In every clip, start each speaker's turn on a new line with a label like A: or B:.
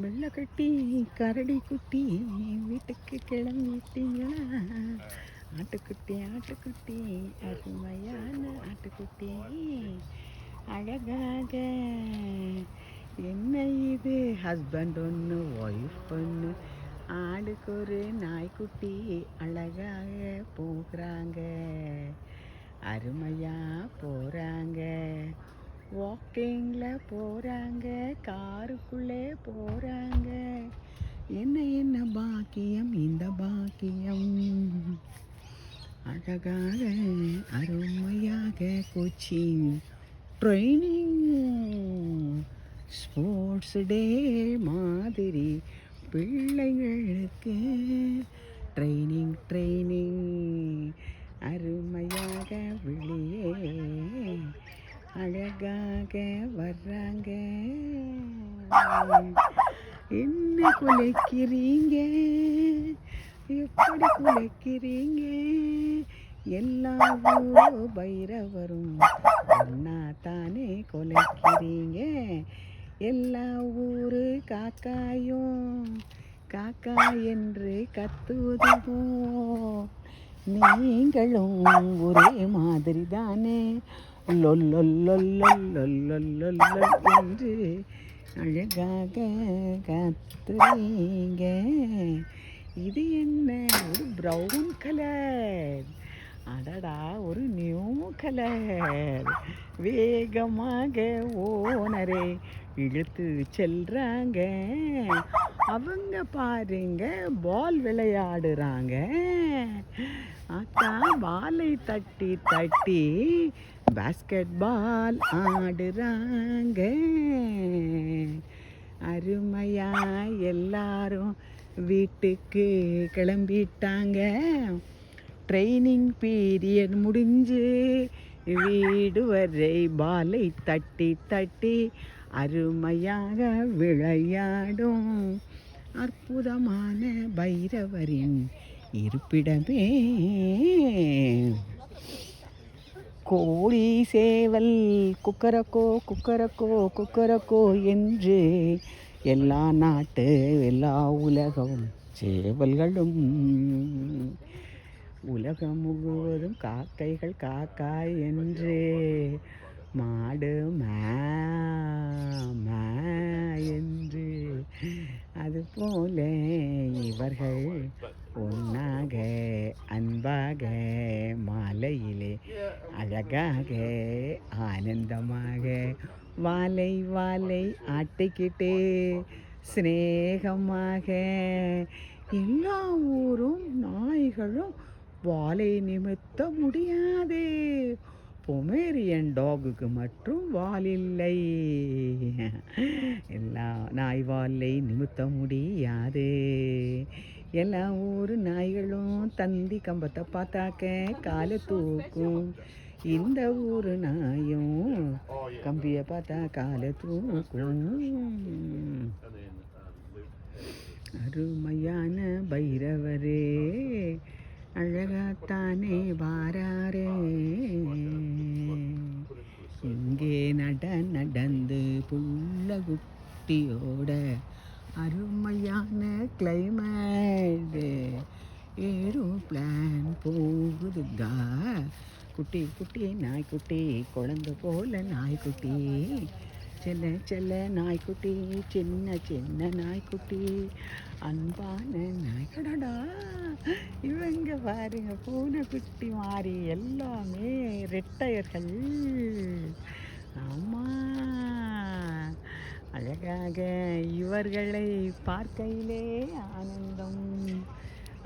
A: வெள்ளை கட்டி கரடி குட்டி வீட்டுக்கு கிளம்பிட்டீங்களா? ஆட்டுக்குட்டி ஆட்டுக்குட்டி அருமையான ஆட்டுக்குட்டி. அழகாக. என்ன இது? ஹஸ்பண்ட் ஒன்று ஒய்ஃப் ஒன்று ஆடுக்கு ஒரு நாய்க்குட்டி அழகாக போகிறாங்க. அருமையாக போகிறாங்க வாக்கிங்கில் போகிறாங்க காருக்குள்ளே போகிறாங்க என்ன என்ன பாக்கியம் இந்த பாக்கியம்? அழகாக அருமையாக கோச்சிங் ட்ரைனிங் ஸ்போர்ட்ஸ் டே மாதிரி பிள்ளைங்களுக்கு ட்ரைனிங் ட்ரைனிங் அருமையாக வெளியே அழகாக வர்றாங்க. என்ன குலைக்கிறீங்க? எப்படி குலைக்கிறீங்க? எல்லா பைரவரும் ஒன்னா தானே குலைக்கிறீங்க? எல்லா ஊரு காக்காயும் காக்கா என்று கத்துவதுவோ நீங்களும் ஒரே மாதிரி தானே என்று அழகாக காத்துறீங்க இது என்ன ஒரு ப்ரௌன் கலர் அடடா ஒரு நியூ கலர் வேகமாக ஓனரே இழுத்து செல்றாங்க அவங்க பாருங்க பால் விளையாடுறாங்க வாலை பாலை தட்டி தட்டி பாஸ்கெட் பால் ஆடுறாங்க. அருமையா எல்லாரும் வீட்டுக்கு கிளம்பிட்டாங்க. ட்ரைனிங் பீரியட் முடிஞ்சு வீடு வரை பாலை தட்டி தட்டி அருமையாக விளையாடும். அற்புதமான பைரவரின் இருப்பிடமே. கோழி சேவல் குக்கரக்கோ குக்கரக்கோ குக்கரக்கோ என்று எல்லா நாட்டு எல்லா உலகம் சேவல்களும் உலகம் முழுவதும் காக்கைகள் காக்காய் என்று மாடு மா மா என்று. அதுபோல இவர்கள் ஒன்றாக அன்பாக மாலையிலே அழகாக ஆனந்தமாக. வாலை வாலை ஆட்டிக்கிட்டே சிநேகமாக. எல்லா ஊரும் நாய்களும் வாலை நிமித்த முடியாது. பொமேரியன் டாகுக்கு மட்டும் வால் இல்லை. எல்லா நாய் வாலை நிமித்த முடியாது. எல்லா ஊர் நாய்களும் தந்தி கம்பத்தை பார்த்தாக்க காலை தூக்கும். இந்த ஊர் நாயும் கம்பியை பார்த்தா காலை தூக்கும். அருமையான பைரவரே அழகாத்தானே வாராரே. இங்கே நட நடந்து புள்ள குட்டியோட அருமையான கிளைமேட் ஏரோ பிளான் போகுதுங்க. குட்டி குட்டி நாய்க்குட்டி குழந்தை போல நாய்க்குட்டி. செல்ல செல்ல நாய்க்குட்டி சின்ன சின்ன நாய்க்குட்டி. அன்பான நாய்க்கடடா இவங்க பாருங்க பூனைக்குட்டி மாறி எல்லாமே ரெட்டையர்கள் ஆமாம் அழகாக இவர்களை பார்க்கையிலே ஆனந்தம்.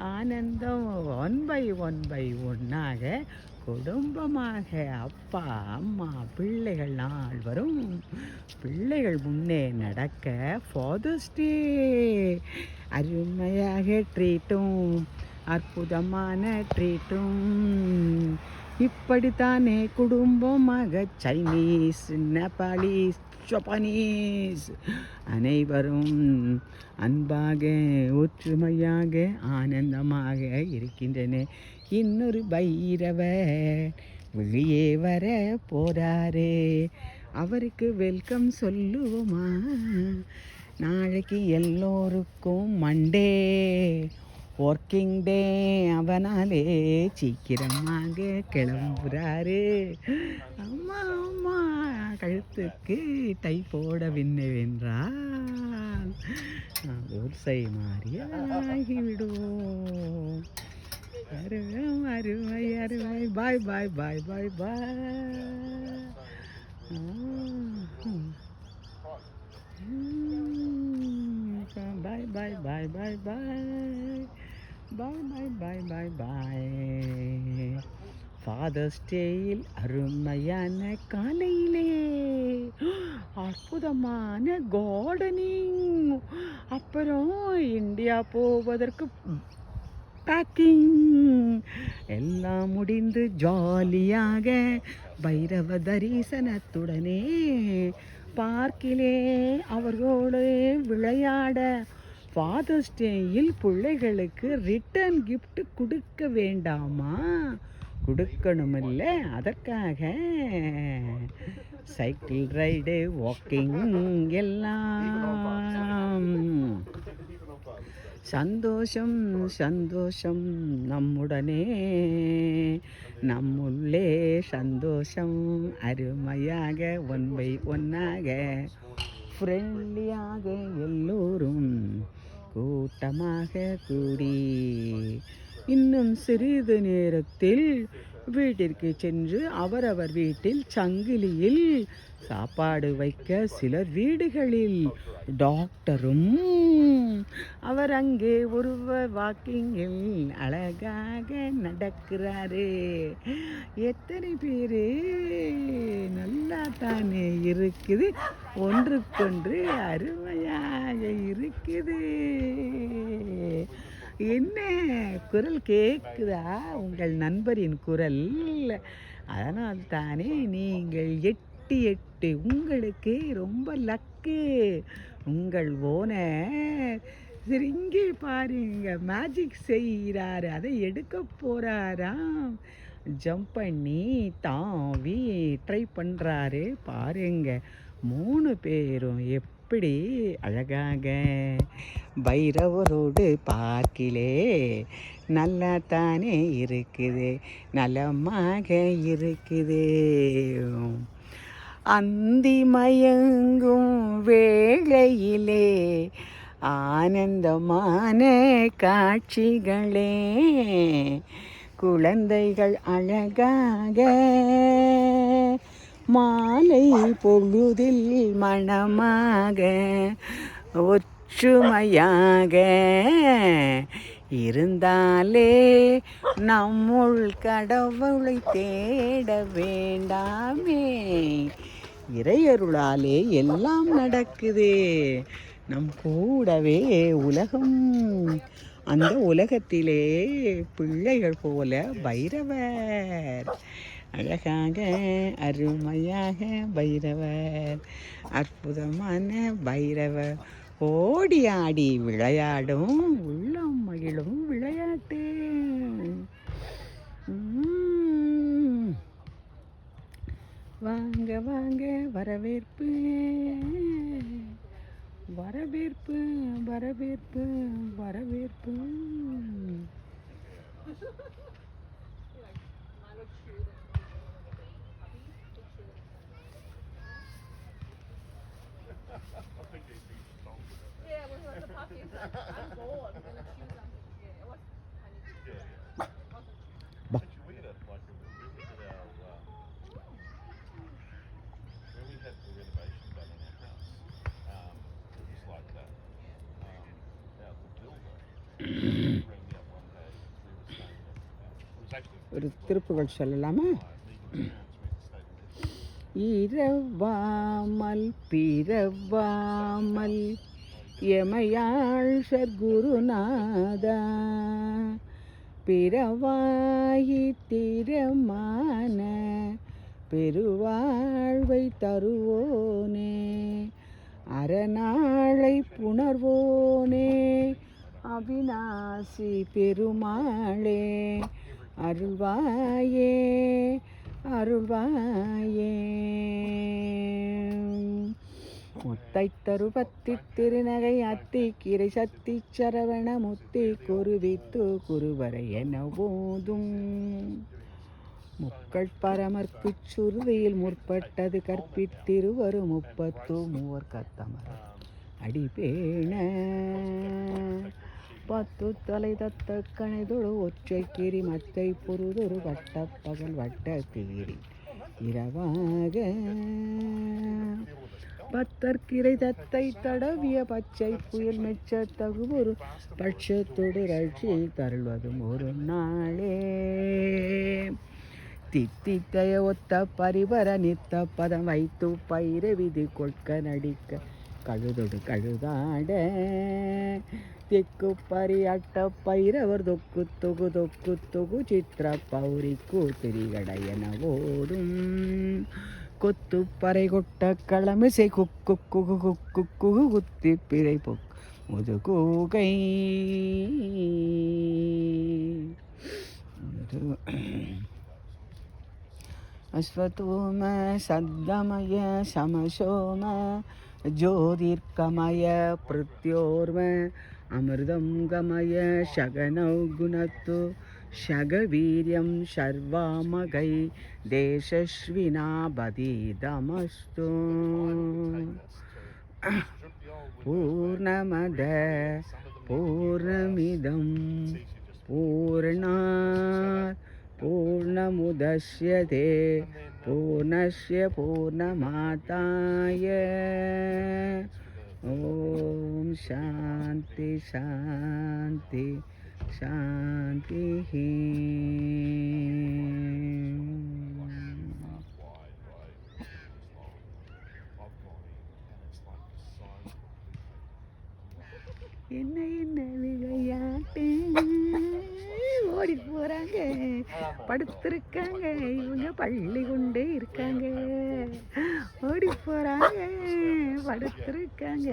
A: ஆனந்தம் ஒன் பை ஒன் பை ஒன்னாக குடும்பமாக அப்பா அம்மா பிள்ளைகள் நால்வரும் பிள்ளைகள் முன்னே நடக்க ஃபாதர்ஸ் டே அருமையாக ட்ரீட்டும் அற்புதமான ட்ரீட்டும் இப்படித்தானே குடும்பமாக சைனீஸ் நேபாளிஸ் ஜப்பானீஸ். அனைவரும் அன்பாக ஒற்றுமையாக ஆனந்தமாக இருக்கின்றன. இன்னொரு பைரவர் வெளியே வர போறாரே. அவருக்கு வெல்கம் சொல்லுவோமா? நாளைக்கு எல்லோருக்கும் மண்டே. ஒர்க்கிங் டே அவனாலே சீக்கிரமாக கிளம்புறாரு. அம்மா அம்மா கழுத்துக்கு டை போட போடவில்லை வென்றால் ஊர்சை மாறியாகிவிடும் அருவம் அருமை அருமை. Bye bye bye bye bye bye bye bye bye bye bye bye bye bye bye father's டேயில் அருமையான காலையிலே. அற்புதமான கார்டனிங் அப்புறம் இந்தியா போவதற்கு பேக்கிங் எல்லாம் முடிந்து ஜாலியாக பைரவ தரிசனத்துடனே பார்க்கிலே அவர்களோடு விளையாட ஃபாதர்ஸ் டேயில் பிள்ளைகளுக்கு ரிட்டர்ன் கிஃப்ட் கொடுக்க வேண்டாமா? கொடுக்கணுமில்ல அதற்காக. சைக்கிள் ரைடு வாக்கிங் எல்லாம். சந்தோஷம் சந்தோஷம் நம்முடனே. நம்முள்ளே சந்தோஷம் அருமையாக ஒன் பை ஒன்னாக ஃப்ரெண்ட்லியாக எல்லோரும். கூட்டமாக கூடி. இன்னும் சிறிது நேரத்தில் வீட்டிற்கு சென்று அவரவர் வீட்டில் சங்கிலியில் சாப்பாடு வைக்க சிலர் வீடுகளில் டாக்டரும். அவர் அங்கே ஒருவர் வாக்கிங்கில் அழகாக நடக்கிறாரு. எத்தனை பேர் நல்லா தானே இருக்குது. ஒன்றுக்கொன்று அருமையாக இருக்குது. என்ன குரல் கேட்குதா உங்கள் நண்பரின் குரல். அதனால் தானே நீங்கள் எட்டு எட்டு உங்களுக்கு ரொம்ப லக்கு. உங்கள் ஓனர் சரி இங்கே பாருங்க. மேஜிக் செய்கிறாரு. அதை எடுக்க போகிறாராம் ஜம்ப் பண்ணி தாவி ட்ரை பண்ணுறாரு பாருங்க. மூணு பேரும் எப்படி அழகாக பைரவரோடு பார்க்கிலே? நல்லா தானே இருக்குது நலமாக இருக்குது. அந்தி மயங்கும் வேளையிலே ஆனந்தமான காட்சிகளே. குழந்தைகள் அழகாக மாலை பொழுதில் மணமாக ஒற்றுமையாக இருந்தாலே நம்முள் கடவுளை தேட வேண்டாமே. இறையருளாலே எல்லாம் நடக்குது நம் கூடவே உலகம். அந்த உலகத்திலே பிள்ளைகள் போல பைரவர். அழகாக அருமையாக பைரவர் அற்புதமான பைரவர். ஓடி ஆடி விளையாடும் உள்ளம் மகிழும் விளையாட்டு. வாங்க வாங்க வரவேற்பு. வரவேற்பு வரவேற்பு வரவேற்பு.
B: Bah.
A: ஒரு திருப்புகள் சொல்லலாமா இரவாமல் பிறவாமல் எமையாள் சத்குருநாதா. பிறவாயி திறமான பெருவாழ்வை தருவோனே. அறநாளை புணர்வோனே. அவிநாசி பெருமாளே. அருள்வாயே அருள்வாயே. தைத்தருபத்தி திருநகை அத்தி கிரை சத்தி சரவண முத்தி குருவித்து குருவரை என போதும் முக்கள் பரமர்க்குச் சுருதியில் முற்பட்டது கற்பித்திருவரு முப்பத்து மூவர் கத்தமர. அடிபேண. பத்து தலை தத்த கணைதொழு ஒற்றை கிரி மத்தை பொருதொரு வட்ட பகல் வட்ட கீரி. இரவாக. பத்தற்கிரை தத்தை தடவிய பச்சை புயல் மெச்ச தகுவொரு பட்சத்தோடு ரட்சி தருள்வதும் ஒரு நாளே தித்தித்தைய ஒத்த பரிவர நித்த பதம் வைத்து பயிர விதி கொட்க நடிக்க கழுதொடு கழுதாட. திக்கு பறி அட்ட பயிரவர் தொக்கு தொகு தொக்கு தொகு சித்திர பௌரிக்கு திரிகடையன ஓடும். கொத்து பறை கொட்ட களமிசை குக்கு குகு குக்கு குகு குத்தி பிறை பொக் முதுகூகை அஸ்வத்தோம சத்தமய சமசோம ஜோதிர்கமய பிரத்யோர்ம அமிர்தம் கமய சகனௌ குணத்து शगवीर्यं शर्वामगै देशश्विनाबधीदमस्तु पूर्णमद पूर्णमिदं पूर्णात् पूर्णमुदश्यते पूर्णस्य पूर्णमाताय ॐ शान्ति शान्ति சாந்தி என்ன என்ன விளையாட்டு? ஓடி போறாங்க படுத்திருக்காங்க. இவங்க பள்ளி கொண்டே இருக்காங்க. ஓடி போறாங்க படுத்திருக்காங்க.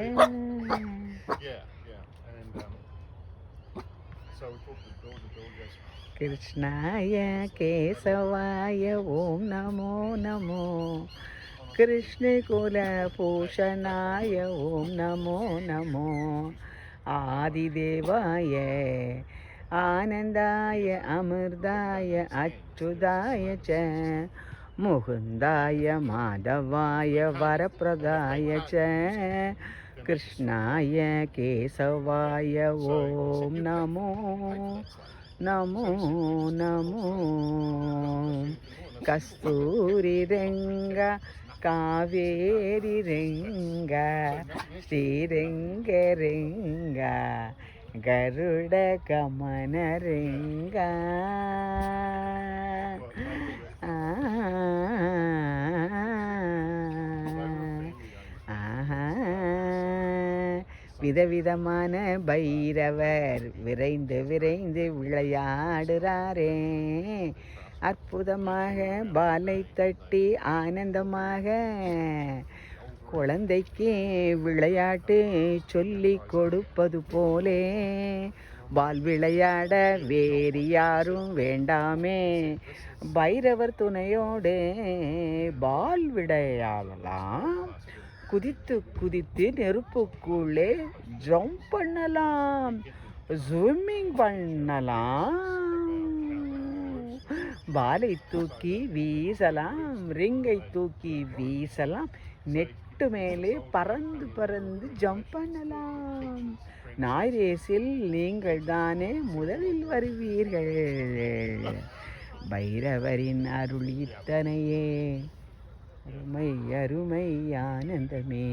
B: கிருஷ்ணாய கேசவாய ஓம் நமோ
A: நமோ. கிருஷ்ணகுலபூஷணாய ஓம் நமோ நமோ. ஆதிதேவாய ஆனந்தாய அமிர்தாய அச்சுதாய ச முகுந்தாய மாதவாய வரப்பிரதாய ச కృష్ణాయ కేశవాయ ఓం నమో నమో నమో కస్తూరి రంగ కావేరి రంగ శ్రీరంగ రంగ గరుడ కమన రంగ விதவிதமான பைரவர் விரைந்து விரைந்து விளையாடுறாரே. அற்புதமாக பாலை தட்டி ஆனந்தமாக குழந்தைக்கு விளையாட்டு சொல்லி கொடுப்பது போலே. பால் விளையாட வேறு யாரும் வேண்டாமே. பைரவர் துணையோடு பால் விளையாடலாம். குதித்து குதித்து நெருப்புக்குள்ளே ஜம்ப் பண்ணலாம். ஸ்விம்மிங் பண்ணலாம். பாலை தூக்கி வீசலாம். ரிங்கை தூக்கி வீசலாம். நெட்டு மேலே பறந்து பறந்து ஜம்ப் பண்ணலாம். நாய் ரேஸில் நீங்கள் தானே முதலில் வருவீர்கள். பைரவரின் அருள் இத்தனையே. அருமை அருமை ஆனந்தமே.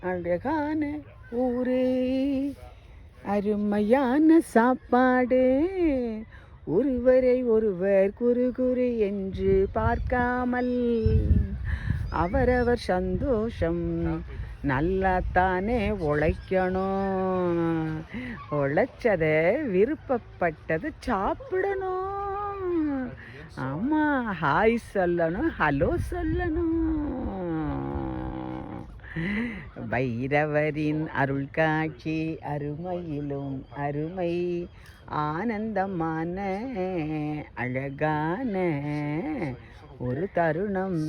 A: அழகான ஊரே அருமையான சாப்பாடு. ஒருவரை ஒருவர் குறு குறு என்று பார்க்காமல் அவரவர் சந்தோஷம் நல்லாத்தானே உழைக்கணும். உழைச்சத விருப்பப்பட்டது சாப்பிடணும். ஆமாம் ஹாய் சொல்லணும் ஹலோ சொல்லணும். பைரவரின் அருள் காட்சி அருமையிலும் அருமை ஆனந்தமான அழகான ஒரு தருணம்.